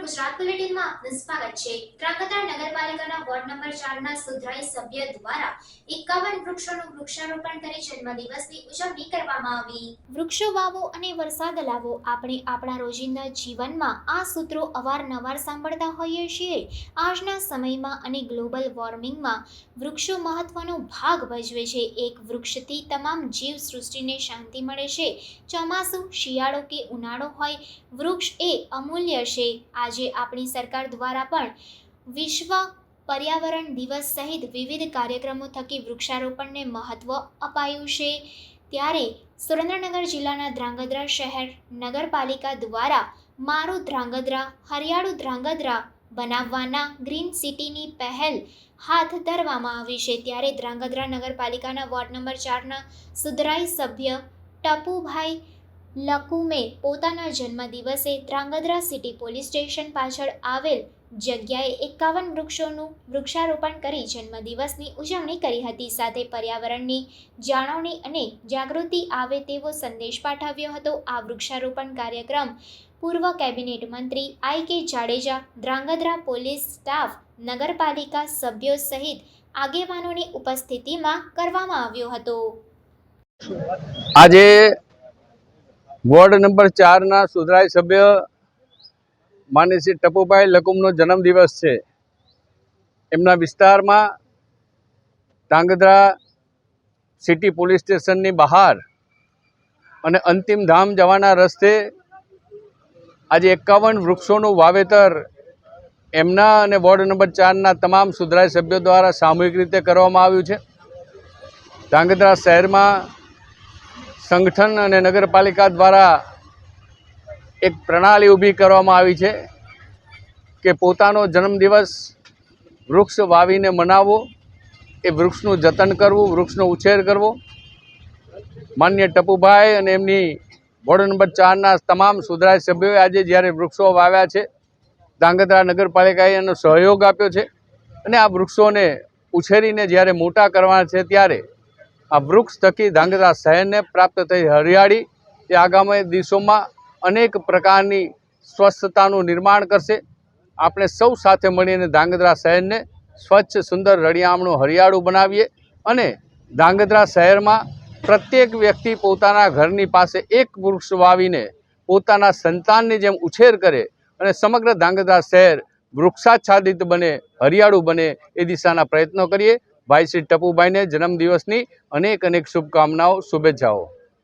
બુલેટિનમાં આપનું સ્વાગત છે. ધ્રાંગધ્રા નગરપાલિકાના વોર્ડ નંબર ચારના સુધરાઈ સભ્ય દ્વારા એકાવન વૃક્ષોનું વૃક્ષારોપણ કરી જન્મદિવસની ઉજવણી કરવામાં આવી. વૃક્ષો વાવો અને વરસાદ લાવો. આપણે આપણા રોજિંદા જીવનમાં આ સૂત્રો અવારનવાર સાંભળતા હોઈએ છીએ. આજના સમયમાં અને ગ્લોબલ વોર્મિંગમાં વૃક્ષો મહત્વનો ભાગ ભજવે છે. એક વૃક્ષથી તમામ જીવ સૃષ્ટિને શાંતિ મળે છે. ચોમાસું શિયાળો કે ઉનાળો હોય, વૃક્ષ એ અમૂલ્ય છે. આજે આપણી સરકાર દ્વારા પણ વિશ્વ પર્યાવરણ દિવસ સહિત વિવિધ કાર્યક્રમો થકી વૃક્ષારોપણને મહત્ત્વ અપાયું છે. ત્યારે સુરેન્દ્રનગર જિલ્લાના ધ્રાંગધ્રા શહેર નગરપાલિકા દ્વારા મારું ધ્રાંગધ્રા, હરિયાળું ધ્રાંગધ્રા બનાવવાના ગ્રીન સિટીની પહેલ હાથ ધરવામાં આવી છે. ત્યારે ધ્રાંગધ્રા નગરપાલિકાના વોર્ડ નંબર ચારના સુધરાઈ સભ્ય ટપુભાઈ લકુમે પોતાના જન્મદિવસે ધ્રાંગધ્રા સિટી પોલીસ સ્ટેશન પાછળ આવેલ જગ્યાએ એકાવન વૃક્ષોનું વૃક્ષારોપણ કરી જન્મદિવસની ઉજવણી કરી હતી. સાથે પર્યાવરણની જાળવણી અને જાગૃતિ આવે તેવો સંદેશ પાઠવ્યો હતો. આ વૃક્ષારોપણ કાર્યક્રમ પૂર્વ કેબિનેટ મંત્રી આઈ કે જાડેજા ધ્રાંગધ્રા પોલીસ સ્ટાફ, નગરપાલિકા સભ્યો સહિત આગેવાનોની ઉપસ્થિતિમાં કરવામાં આવ્યો હતો. આજે વોર્ડ નંબર ચારના સુધરાય સભ્ય માનીય શ્રી ટપુભાઈ લકુમનો જન્મદિવસ છે. એમના વિસ્તારમાં ધાંગધ્રા સિટી પોલીસ સ્ટેશનની બહાર અને અંતિમ ધામ જવાના રસ્તે આજે એકાવન વૃક્ષોનું વાવેતર એમના અને વોર્ડ નંબર ચારના તમામ સુધરાઈ સભ્યો દ્વારા સામૂહિક રીતે કરવામાં આવ્યું છે. ધાંગધ્રા શહેરમાં સંગઠન અને નગરપાલિકા દ્વારા એક પ્રણાલી ઊભી કરવામાં આવી છે કે પોતાનો જન્મદિવસ વૃક્ષ વાવીને મનાવવો, એ વૃક્ષનું જતન કરવું, વૃક્ષનો ઉછેર કરવો. માન્ય ટપુભાઈ અને એમની વોર્ડ નંબર ચારના તમામ સુધરાય સભ્યોએ આજે જ્યારે વૃક્ષો વાવ્યા છે, ધાંગધ્રા નગરપાલિકાએ એનો સહયોગ આપ્યો છે. અને આ વૃક્ષોને ઉછેરીને જ્યારે મોટા કરવાના છે ત્યારે આ વૃક્ષ થકી ધાંગધ્રા શહેરને પ્રાપ્ત થઈ હરિયાળી એ આગામી દિવસોમાં અનેક પ્રકારની સ્વસ્થતાનું નિર્માણ કરશે. આપણે સૌ સાથે મળીને ધાંગધ્રા શહેરને સ્વચ્છ, સુંદર રળિયામણું હરિયાળું બનાવીએ અને ધાંગધ્રા શહેરમાં પ્રત્યેક વ્યક્તિ પોતાના ઘરની પાસે એક વૃક્ષ વાવીને પોતાના સંતાનની જેમ ઉછેર કરે અને સમગ્ર ધાંગધ્રા શહેર વૃક્ષાચ્છાદિત બને, હરિયાળું બને એ દિશાના પ્રયત્નો કરીએ. ભાઈ શ્રી ટપુભાઈને જન્મદિવસની અનેક અનેક શુભકામનાઓ શુભેચ્છાઓ.